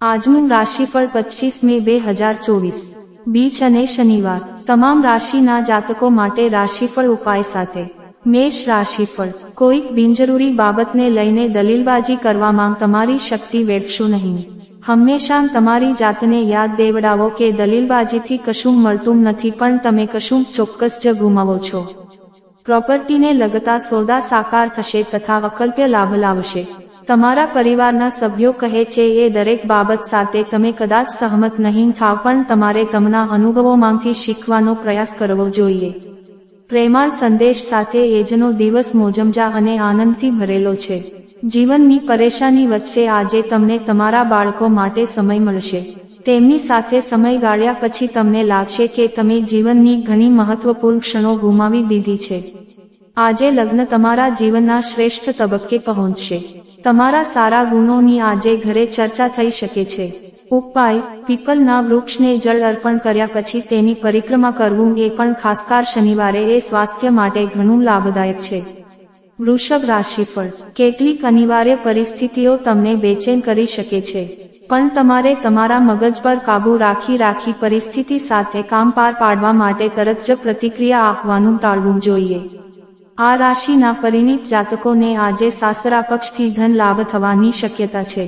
આજનું રાશિફળ પચીસ મે બે હજાર ચોવીસ. બીચ અને શનિવાર, તમામ રાશિના જાતકો માટે રાશિફળ ઉપાય સાથે. મેષ રાશિફળ કોઈક બિનજરૂરી બાબતને લઈને દલીલબાજી કરવામાં તમારી શક્તિ વેડશો નહીં. હંમેશા તમારી જાતને યાદ દેવડાવો કે દલીલબાજીથી કશું મળતું નથી પણ તમે કશું ચોક્કસ જ ગુમાવો છો. પ્રોપર્ટીને લગતા સોદા સાકાર થશે તથા વકલ્પ્ય લાભ લાવશે. તમારા પરિવારના સભ્યો કહે છે, એ દરેક બાબત સાથે તમે કદાચ સહમત નહીં થાવ, પણ તમારે તમના અનુભવોમાંથી શીખવાનો પ્રયાસ કરવો જોઈએ. પ્રેમાળ સંદેશ સાથે એજનો દિવસ મોજમજા અને આનંદથી ભરેલો છે. જીવનની પરેશાની વચ્ચે આજે તમને તમારા બાળકો માટે સમય મળશે. તેમની સાથે સમય ગાળ્યા પછી તમને લાગશે કે તમે જીવનની ઘણી મહત્વપૂર્ણ ક્ષણો ગુમાવી દીધી છે. આજે લગ્ન તમારા જીવનના શ્રેષ્ઠ તબક્કે પહોંચશે. તમારા સારા ગુણોની આજે ઘરે ચર્ચા થઈ શકે છે. ઉપાય, પીપલના વૃક્ષને જળ અર્પણ કર્યા પછી તેની પરિક્રમા કરવું એ પણ ખાસકાર શનિવારે એ સ્વાસ્થ્ય માટે ઘણું લાભદાયક છે. વૃષભ રાશિફળ, કેટલીક અનિવાર્ય પરિસ્થિતિઓ તમને બેચેન કરી શકે છે. પણ તમારે તમારા મગજ પર કાબૂ રાખી રાખી પરિસ્થિતિ સાથે કામ પાર પાડવા માટે તરત જ પ્રતિક્રિયા આપવાનું ટાળવું જોઈએ. આ રાશિના પરિણીત જાતકોને આજે સાસરા પક્ષથી ધન લાભ થવાની શક્યતા છે.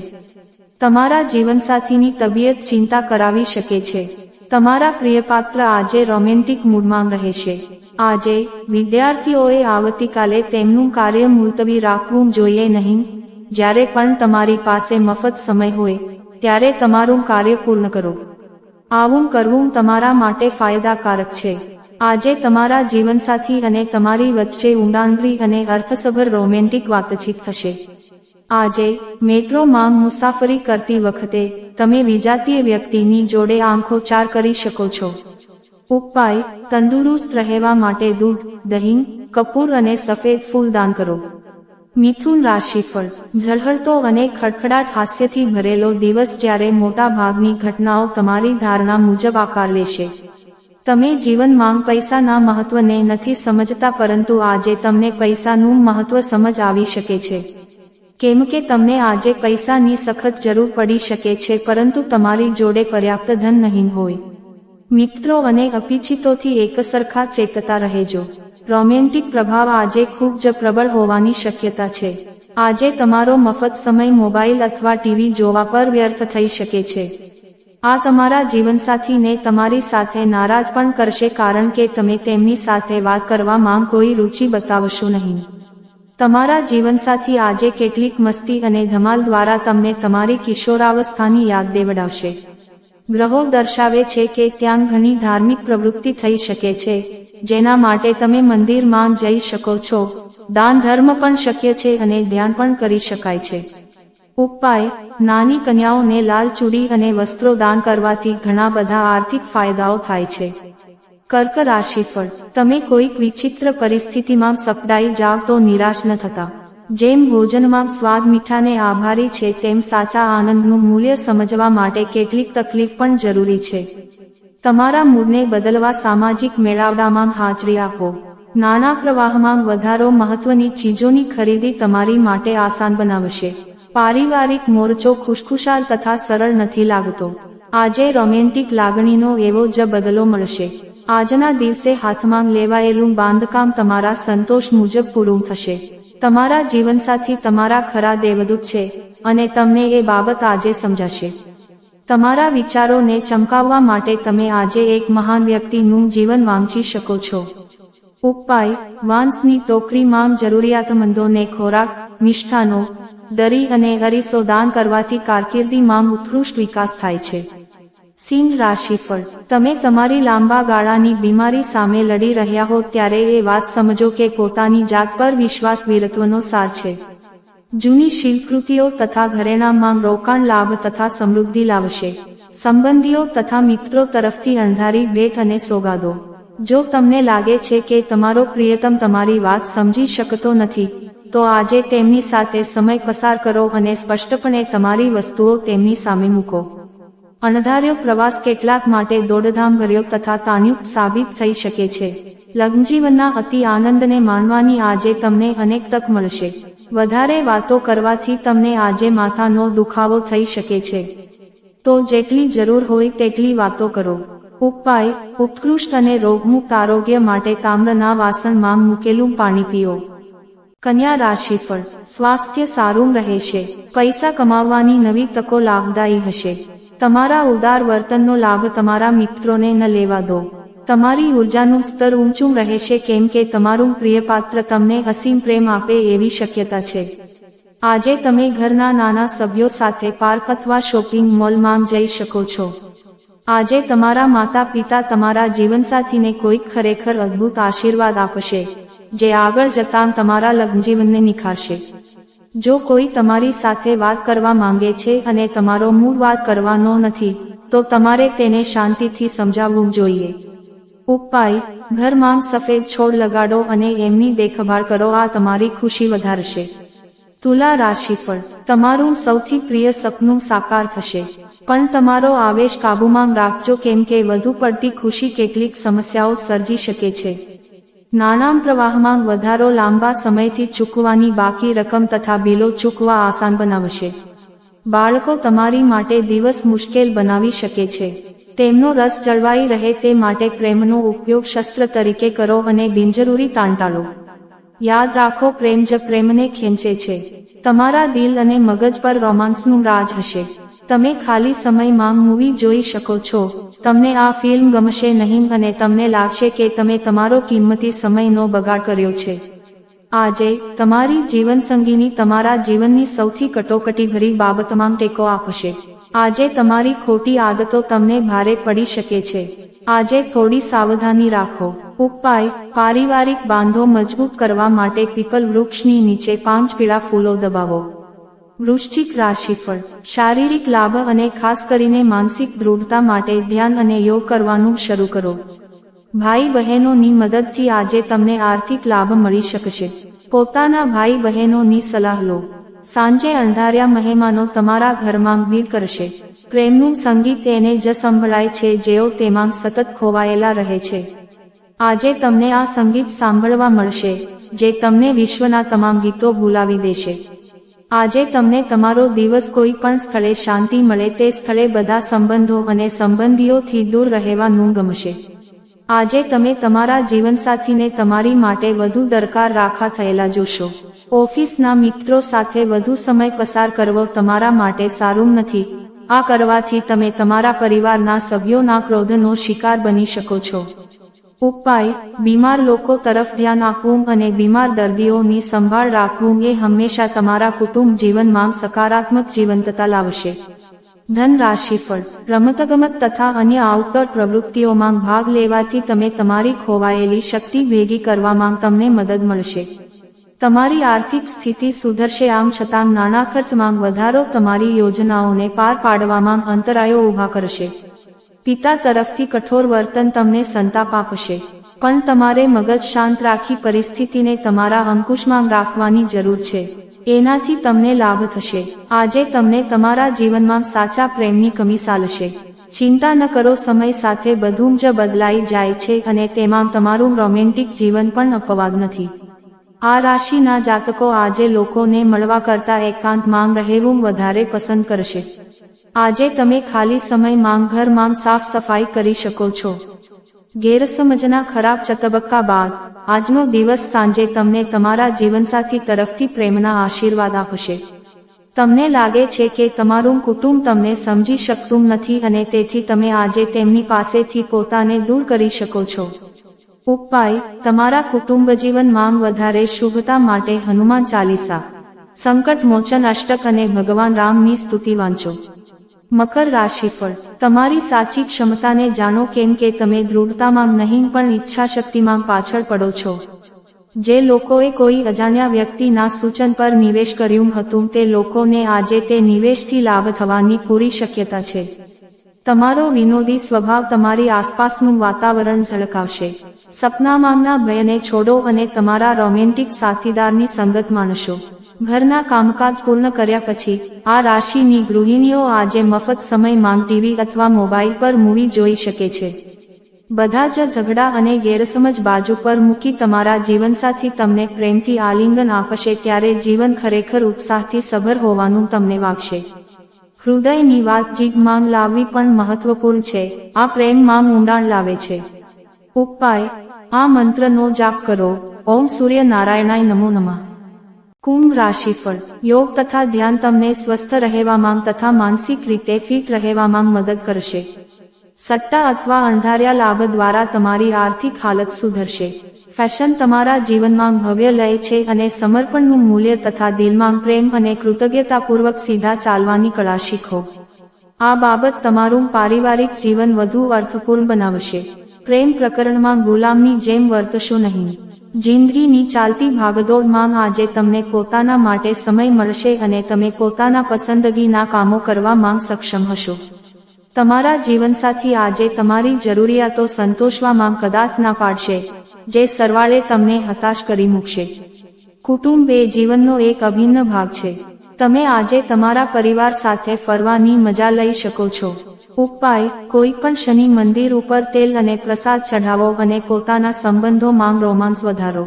તમારા જીવનસાથીની તબિયત ચિંતા કરાવી શકે છે. તમારા પ્રિયપાત્ર આજે રોમેન્ટિક મૂડમાં રહેશે. આજે વિદ્યાર્થીઓએ આવતીકાલે તેમનું કાર્ય મુલતવી રાખવું જોઈએ નહીં. જ્યારે પણ તમારી પાસે મફત સમય હોય, ત્યારે તમારું કાર્ય પૂર્ણ કરો. આવું કરવું તમારા માટે ફાયદાકારક છે. આજે તમારા જીવનસાથી અને તમારી વચ્ચે ઊંડાણભરી અને અર્થસભર રોમેન્ટિક વાતચીત થશે. આજે, મેટ્રોમાં મુસાફરી કરતી વખતે, તમે વિજાતીય વ્યક્તિની જોડે આંખો ચાર કરી શકો છો. ઉપાય, તંદુરસ્ત રહેવા માટે દૂધ, દહીં, કપૂર અને સફેદ ફૂલ દાન કરો. મિથુન રાશિફળ. ઝળહળતો અને ખડખડાટ હાસ્યથી ભરેલો દિવસ જ્યારે મોટા ભાગની ઘટનાઓ તમારી ધારણા મુજબ આકાર લેશે. તમે જીવનમાં પૈસાના મહત્વને નથી સમજતા પરંતુ આજે તમને પૈસાનું મહત્વ સમજ આવી શકે છે. કેમ કે તમને આજે પૈસાની સખત જરૂર પડી શકે છે પરંતુ તમારી જોડે પર્યાપ્ત ધન નહીં હોય. મિત્રો અને અપિચિતોથી એકસરખા ચેતતા રહેજો. રોમેન્ટિક પ્રભાવ આજે ખૂબ જ પ્રબળ હોવાની શક્યતા છે. આજે તમારો મફત સમય મોબાઈલ અથવા ટીવી જોવા પર વ્યર્થ થઈ શકે છે. આ તમારા જીવનસાથીને તમારી સાથે નારાજ પણ કરશે કારણ કે તમે તેમની સાથે વાત કરવામાં કોઈ રુચિ બતાવશો નહીં. તમારા જીવનસાથી આજે કેટલીક મસ્તી અને ધમાલ દ્વારા તમને તમારી કિશોરાવસ્થાની યાદ દેવડાવશે. ગ્રહો દર્શાવે છે કે ત્યાં ઘણી ધાર્મિક પ્રવૃત્તિ થઈ શકે છે, જેના માટે તમે મંદિરમાં જઈ શકો છો. દાન ધર્મ પણ શક્ય છે અને ધ્યાન પણ કરી શકાય છે. ઉપાય, નાની કન્યાઓને લાલ ચૂડી અને વસ્ત્રો દાન કરવાથી ઘણા બધા આર્થિક ફાયદાઓ થાય છે. કર્ક રાશિફળ. તમે કોઈક વિચિત્ર પરિસ્થિતિમાં સપડાઈ જાવ તો નિરાશ ન થતા. જેમ ભોજનમાં સ્વાદ મીઠાને આભારી છે, તેમ સાચા આનંદનું મૂલ્ય સમજવા માટે કેટલીક તકલીફ પણ જરૂરી છે. તમારા મૂડને બદલવા સામાજિક મેળાવડામાં હાજરી આપો. નાના પ્રવાહમાં વધારો મહત્વની ચીજોની ખરીદી તમારી માટે આસાન બનાવશે. પારિવારિક મોરચો ખુશખુશાલ તથા સરળ નથી લાગતો. આજે રોમેન્ટિક લાગણીનો એવો જ બદલો મળશે. આજના દિવસે હાથમાં લેવાયેલું બાંધકામ તમારા સંતોષ મુજબ પૂરું થશે. તમારા જીવનસાથી તમારા ખરા દેવદૂત છે અને તમને એ બાબત આજે સમજાશે. તમારા વિચારોને ચમકાવવા માટે તમે આજે એક મહાન વ્યક્તિનું જીવન વાંચી શકો છો. ઉપાય, વાંસની ટોકરીમાં જરૂરિયાતમંદોને ખોરાક, મિષ્ઠાનો, દરી અને અરીસો દાન કરવાથી કારકિર્દીમાં ઉત્કૃષ્ટ વિકાસ થાય છે. સિંહ રાશિફળ તમે તમારી લાંબા ગાળાની બીમારી સામે લડી રહ્યા હો ત્યારે એ વાત સમજો કે પોતાની જાત પર વિશ્વાસ વીરત્વનો સાર છે. જૂની શિલ્પકૃતિઓ તથા ઘરેણામાં રોકાણ લાભ તથા સમૃદ્ધિ લાવશે. સંબંધીઓ તથા મિત્રો તરફથી અણધારી ભેટ અને સોગાદો. જો તમને લાગે છે કે તમારો પ્રિયતમ તમારી વાત સમજી શકતો નથી, તો આજે તેમની સાથે સમય પસાર કરો અને સ્પષ્ટપણે તમારી વસ્તુઓ તેમની સામે મૂકો. અણધાર્યો પ્રવાસ કેટલાક માટે દોડધામ ભર્યો તથા તાણયુક્ત સાબિત થઈ શકે છે. લગ્નજીવનના અતિ આનંદને માણવાની આજે તમને અનેક તક મળશે. વધારે વાતો કરવાથી તમને આજે માથાનો દુખાવો થઈ શકે છે. તો જેટલી જરૂર હોય તેટલી વાતો કરો. ઉપાય, ઉત્કૃષ્ટ અને રોગમુક્ત આરોગ્ય માટે તામ્રના વાસણમાં મૂકેલું પાણી પીઓ. કન્યા રાશિ પર સ્વાસ્થ્ય સારું રહેશે. પૈસા કમાવવાની નવી તકો લાભદાયી હશે. તમારા ઉદાર વર્તનનો લાભ તમારા મિત્રોને ન લેવા દો. તમારી ઉર્જાનું સ્તર ઊંચું રહેશે કેમ કે તમારું પ્રિય પાત્ર તમને અસીમ પ્રેમ આપે એવી શક્યતા છે. આજે તમે ઘરના નાના સભ્યો સાથે પાર્ક અથવા શોપિંગ મોલમાં જઈ શકો છો. આજે તમારા માતા પિતા તમારા જીવનસાથીને કોઈક ખરેખર અદ્ભુત આશીર્વાદ આપશે, જે આગળ જતાં તમારા લગ્નજીવનને નિખારશે. જો કોઈ તમારી સાથે વાત કરવા માંગે છે અને તમારો મૂળ વાત કરવાનો નથી, તો તમારે તેને શાંતિથી સમજાવવું જોઈએ. ઉપાય ઘરમાં સફેદ છોડ લગાડો અને એમની દેખભાળ કરો, આ તમારી ખુશી વધારશે. તુલા રાશિફળ, તમારું સૌથી પ્રિય સપનું સાકાર થશે. પણ તમારો આવેશ કાબુમાં રાખજો, કેમ કે વધુ પડતી ખુશી કેટલીક સમસ્યાઓ સર્જી શકે છે. નાણાં પ્રવાહમાં વધારો લાંબા સમયથી ચૂકવાની બાકી રકમ તથા બિલો ચૂકવા આસાન બનાવશે. બાળકો તમારી માટે દિવસ મુશ્કેલ બનાવી શકે છે. તેમનો રસ જળવાઈ રહે તે માટે પ્રેમનો ઉપયોગ શસ્ત્ર તરીકે કરો અને બિનજરૂરી તાંટાળો યાદ રાખો, પ્રેમ જ પ્રેમને ખેંચે છે. તમારા દિલ અને મગજ પર રોમાન્સનું રાજ હશે. તમે ખાલી સમયમાં મૂવી જોઈ શકો છો. તમને આ ફિલ્મ ગમશે નહીં અને તમને લાગશે કે તમે તમારો કિંમતી સમયનો બગાડ કર્યો છે. આજે, તમારી જીવનસંગીની તમારા જીવનની સૌથી કટોકટીભરી બાબતમાં ટેકો આપશે. આજે તમારી ખોટી આદતો તમને ભારે પડી શકે છે. આજે થોડી સાવધાની રાખો. ઉપાય, પારિવારિક બાંધો મજબૂત કરવા માટે પીપલ વૃક્ષની નીચે પાંચ પીળા ફૂલો દબાવો. વૃશ્ચિક રાશિફળ, શારીરિક લાભ અને ખાસ કરીને માનસિક દૃઢતા માટે ધ્યાન અને યોગ કરવાનું શરૂ કરો. ભાઈ બહેનોની મદદથી આજે તમને આર્થિક લાભ મળી શકશે. પોતાના ભાઈ બહેનોની સલાહ લો. સાંજે અંધાર્યા મહેમાનો તમારા ઘરમાં ભીડ કરશે. પ્રેમનું સંગીત એને જ સંભળાય છે જેઓ તેમાં સતત ખોવાયેલા રહે છે. આજે તમને આ સંગીત સાંભળવા મળશે, જે તમને વિશ્વના તમામ ગીતો ભૂલાવી દેશે. આજે તમને તમારો દિવસ કોઈ પણ સ્થળે શાંતિ મળે તે સ્થળે બધા સંબંધો અને સંબંધીઓથી દૂર રહેવાનું ગમશે. આજે તમે તમારા જીવનસાથીને તમારી માટે વધુ દરકાર રાખા થયેલા જોશો. ઓફિસના મિત્રો સાથે વધુ સમય પસાર કરવો તમારા માટે સારું નથી. આ કરવાથી તમે તમારા પરિવારના સભ્યોના ક્રોધનો શિકાર બની શકો છો. ઉપાય, બીમાર લોકો તરફ ધ્યાન આપવું અને બીમાર દર્દીઓની સંભાળ રાખવું એ હંમેશા તમારા કુટુંબ જીવનમાં સકારાત્મક જીવંતતા લાવશે. ધન રાશિફળ રમતગમત તથા અન્ય આઉટડોર પ્રવૃત્તિઓમાં ભાગ લેવાથી તમે તમારી ખોવાયેલી શક્તિ ભેગી કરવામાં તમને મદદ મળશે. તમારી આર્થિક સ્થિતિ સુધરશે આમ છતાં નાણાં ખર્ચમાં વધારો તમારી યોજનાઓને પાર પાડવામાં અંતરાયો ઊભા કરશે. પિતા તરફથી કઠોર વર્તન તમને સંતાપ આપશે. પણ તમારે મગજ શાંત રાખી પરિસ્થિતિને તમારા અંકુશમાં રાખવાની જરૂર છે. એનાથી તમને લાભ થશે. આજે તમને તમારા જીવનમાં સાચા પ્રેમની કમી સાલશે ચિંતા ન કરો, સમય સાથે બધું જ બદલાઈ જાય છે અને તેમાં તમારું રોમેન્ટિક જીવન પણ અપવાદ નથી. આ રાશિના જાતકો આજે લોકોને મળવા કરતા એકાંતમાં રહેવું વધારે પસંદ કરશે. આજે તમે ખાલી સમયમાં ઘરમાં સાફ સફાઈ કરી શકો છો. ગેરસમજના ખરાબ ચતબક્કા બાદ, આજનો દિવસ સાંજે તમને તમારા જીવનસાથી તરફથી પ્રેમના આશીર્વાદ આપશે. તમને લાગે છે કે તમારું કુટુંબ તમને સમજી શકતું નથી અને તેથી તમે આજે તેમની પાસેથી પોતાને દૂર કરી શકો છો. ઉપાય, તમારા કુટુંબ જીવનમાં વધારે શુભતા માટે હનુમાન ચાલીસા. સંકટ, મોચન, અષ્ટક અને ભગવાન રામની સ્તુતિ વાંચો. મકર રાશિ રાશિફળ તમારી સાચી ક્ષમતાને જાણો કેમ કે તમે દૃઢતામાં નહીં પણ ઈચ્છાશક્તિમાં પાછળ પડો છો. જે લોકોએ કોઈ અજાણ્યા વ્યક્તિના સૂચન પર નિવેશ કર્યું હતું તે લોકોને આજે તે નિવેશથી લાભ થવાની પૂરી શક્યતા છે. તમારો વિનોદી સ્વભાવ તમારી આસપાસનું વાતાવરણ ઝળકાવશે. સપનામાંના ભયને છોડો અને તમારા રોમેન્ટિક સાથીદારની સંગત માણશો. ઘરના કામકાજ પૂર્ણ કર્યા પછી, આ રાશિની ગૃહિણીઓ આજે મફત સમયમાં ટીવી અથવા મોબાઈલ પર મૂવી જોઈ શકે છે. બધા જ ઝઘડા અને ગેરસમજ બાજુ પર મૂકી તમારા જીવનસાથી તમને પ્રેમથી આલિંગન આપશે ત્યારે જીવન ખરેખર ઉત્સાહથી સભર હોવાનું તમને વાગશે. હૃદયની વાત જીભ માંગ લાવવી પણ મહત્વપૂર્ણ છે. આ પ્રેમ માંગ ઊંડાણ લાવે છે. ઉપાય. આ મંત્રનો જાપ કરો. ઓમ સૂર્ય નારાયણાય નમો નમઃ. કુંભ રાશિફળ. યોગ તથા ધ્યાન તમને સ્વસ્થ રહેવામાં તથા માનસિક રીતે ફિટ રહેવામાં મદદ કરશે. સટ્ટા અથવા અણધાર્યા લાભ દ્વારા તમારી આર્થિક હાલત સુધરશે. ફેશન તમારા જીવનમાં ભવ્ય લય છે અને સમર્પણનું મૂલ્ય તથા દિલમાં પ્રેમ અને કૃતજ્ઞતાપૂર્વક સીધા ચાલવાની કળા શીખો. આ બાબત તમારું પારિવારિક જીવન વધુ અર્થપૂર્ણ બનાવશે. પ્રેમ પ્રકરણમાં ગુલામની જેમ વર્તશો નહીં. જિંદગીની ચાલતી ભાગદોડમાં આજે તમને પોતાના માટે સમય મળશે અને તમે પોતાના પસંદગીના કામો કરવામાં સક્ષમ હશો. તમારા જીવનસાથી આજે તમારી જરૂરિયાતો સંતોષવામાં કદાચ ના પાડશે, જે સરવાળે તમને હતાશ કરી મૂકશે. કુટુંબ એ જીવનનો એક અભિન્ન ભાગ છે. તમે આજે તમારા પરિવાર સાથે ફરવાની મજા લઈ શકો છો. ઉપાય, કોઈ પણ શનિ મંદિર ઉપર તેલ અને પ્રસાદ ચઢાવો અને પોતાના સંબંધોમાં રોમાંસ વધારો.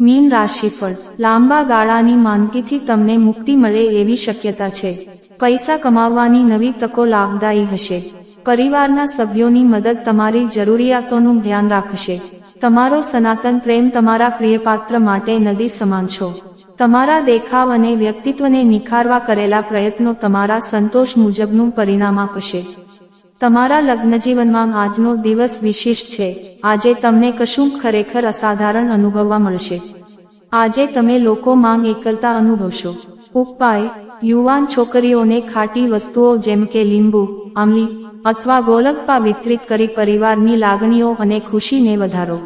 મીન રાશિફળ, લાંબા ગાળાની માંદગીથી તમને મુક્તિ મળે એવી શક્યતા છે. પૈસા કમાવવાની નવી તકો લાભદાયી હશે. પરિવારના સભ્યોની મદદ તમારી જરૂરિયાતોનું ધ્યાન રાખશે. તમારો સનાતન પ્રેમ તમારા પ્રિયપાત્ર માટે નદી સમાન છો. તમારા દેખાવ અને વ્યક્તિત્વને નિખારવા કરેલા પ્રયત્નો તમારા સંતોષ મુજબનું પરિણામ આપશે. તમારા લગ્નજીવનમાં આજનો દિવસ વિશિષ્ટ છે. આજે તમને કશું ખરેખર અસાધારણ અનુભવવા મળશે. આજે તમે લોકો માંગ એકલતા અનુભવશો. ઉપાય, યુવાન છોકરીઓને ખાટી વસ્તુઓ જેમ કે લીંબુ આમલી અથવા ગોલકપા વિતરિત કરી પરિવારની લાગણીઓ અને ખુશીને વધારો.